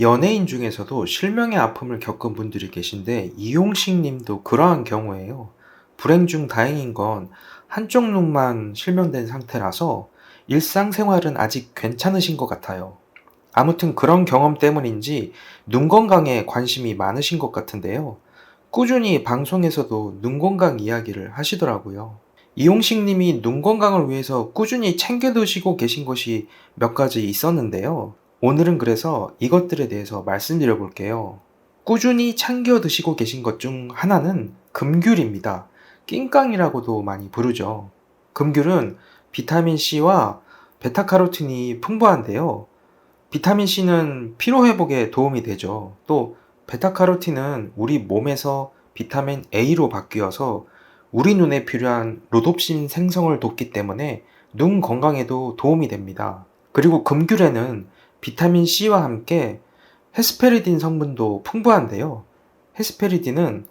연예인 중에서도 실명의 아픔을 겪은 분들이 계신데 이용식 님도 그러한 경우에요. 불행 중 다행인 건 한쪽 눈만 실명된 상태라서 일상생활은 아직 괜찮으신 것 같아요. 아무튼 그런 경험 때문인지 눈 건강에 관심이 많으신 것 같은데요. 꾸준히 방송에서도 눈 건강 이야기를 하시더라고요. 이용식 님이 눈 건강을 위해서 꾸준히 챙겨 드시고 계신 것이 몇 가지 있었는데요. 오늘은 그래서 이것들에 대해서 말씀드려 볼게요. 꾸준히 챙겨 드시고 계신 것 중 하나는 금귤입니다. 낑깡이라고도 많이 부르죠. 금귤은 비타민C와 베타카로틴이 풍부한데요. 비타민C는 피로회복에 도움이 되죠. 또 베타카로틴은 우리 몸에서 비타민 A로 바뀌어서 우리 눈에 필요한 로놉신 생성을 돕기 때문에 눈 건강에도 도움이 됩니다. 그리고 금귤에는 비타민 C와 함께 헤스페리딘 성분도 풍부한데요. 헤스페리딘은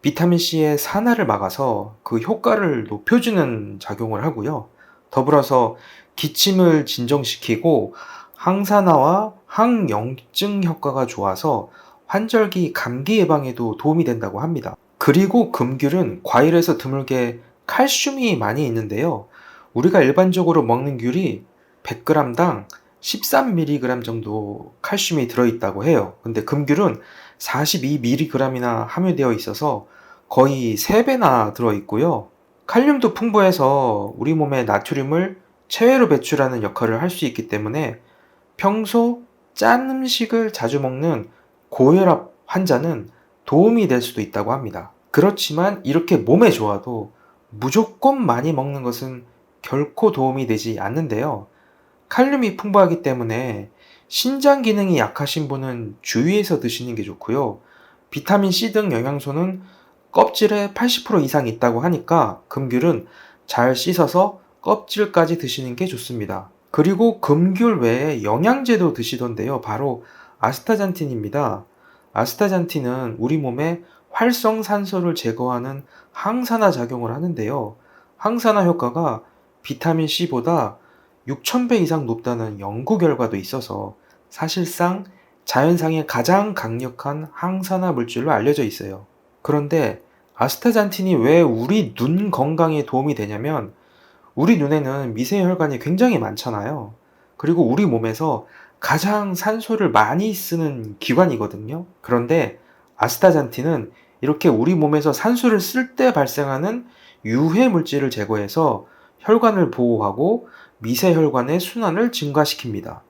비타민 C의 산화를 막아서 그 효과를 높여주는 작용을 하고요. 더불어서 기침을 진정시키고 항산화와 항염증 효과가 좋아서 환절기 감기 예방에도 도움이 된다고 합니다. 그리고 금귤은 과일에서 드물게 칼슘이 많이 있는데요. 우리가 일반적으로 먹는 귤이 100g당 13mg 정도 칼슘이 들어있다고 해요. 근데 금귤은 42mg이나 함유되어 있어서 거의 3배나 들어있고요. 칼륨도 풍부해서 우리 몸에 나트륨을 체외로 배출하는 역할을 할 수 있기 때문에 평소 짠 음식을 자주 먹는 고혈압 환자는 도움이 될 수도 있다고 합니다. 그렇지만 이렇게 몸에 좋아도 무조건 많이 먹는 것은 결코 도움이 되지 않는데요. 칼륨이 풍부하기 때문에 신장 기능이 약하신 분은 주의해서 드시는 게 좋고요. 비타민 C 등 영양소는 껍질에 80% 이상 있다고 하니까 금귤은 잘 씻어서 껍질까지 드시는 게 좋습니다. 그리고 금귤 외에 영양제도 드시던데요. 바로 아스타잔틴입니다. 아스타잔틴은 우리 몸에 활성산소를 제거하는 항산화 작용을 하는데요. 항산화 효과가 비타민 C보다 6,000배 이상 높다는 연구 결과도 있어서 사실상 자연상의 가장 강력한 항산화 물질로 알려져 있어요. 그런데 아스타잔틴이 왜 우리 눈 건강에 도움이 되냐면 우리 눈에는 미세혈관이 굉장히 많잖아요. 그리고 우리 몸에서 가장 산소를 많이 쓰는 기관이거든요. 그런데 아스타잔틴은 이렇게 우리 몸에서 산소를 쓸 때 발생하는 유해 물질을 제거해서 혈관을 보호하고 미세혈관의 순환을 증가시킵니다.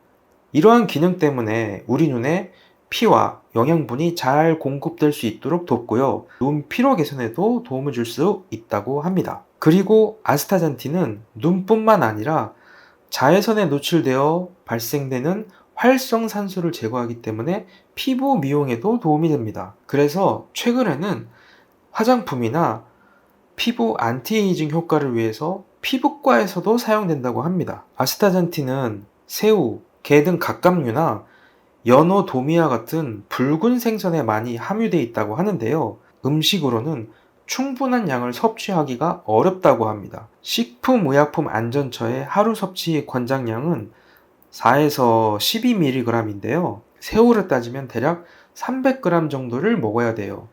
이러한 기능 때문에 우리 눈에 피와 영양분이 잘 공급될 수 있도록 돕고요. 눈 피로 개선에도 도움을 줄 수 있다고 합니다. 그리고 아스타잔틴은 눈뿐만 아니라 자외선에 노출되어 발생되는 활성산소를 제거하기 때문에 피부 미용에도 도움이 됩니다. 그래서 최근에는 화장품이나 피부 안티에이징 효과를 위해서 피부과에서도 사용된다고 합니다. 아스타잔틴은 새우, 게 등 갑각류나 연어, 도미아 같은 붉은 생선에 많이 함유되어 있다고 하는데요. 음식으로는 충분한 양을 섭취하기가 어렵다고 합니다. 식품의약품 안전처의 하루 섭취 권장량은 4에서 12mg인데요. 새우를 따지면 대략 300g 정도를 먹어야 돼요.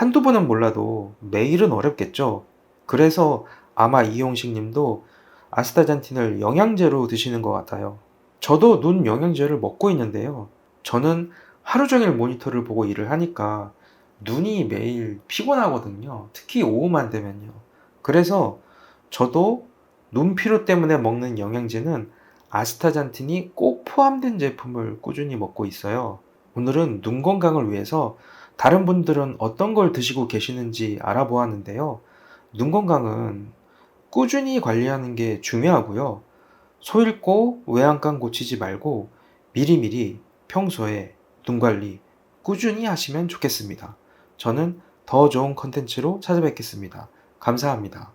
한두 번은 몰라도 매일은 어렵겠죠. 그래서 아마 이용식 님도 아스타잔틴을 영양제로 드시는 것 같아요. 저도 눈 영양제를 먹고 있는데요. 저는 하루 종일 모니터를 보고 일을 하니까 눈이 매일 피곤하거든요. 특히 오후만 되면요. 그래서 저도 눈 피로 때문에 먹는 영양제는 아스타잔틴이 꼭 포함된 제품을 꾸준히 먹고 있어요. 오늘은 눈 건강을 위해서 다른 분들은 어떤 걸 드시고 계시는지 알아보았는데요. 눈 건강은 꾸준히 관리하는 게 중요하고요. 소 잃고 외양간 고치지 말고 미리미리 평소에 눈 관리 꾸준히 하시면 좋겠습니다. 저는 더 좋은 컨텐츠로 찾아뵙겠습니다. 감사합니다.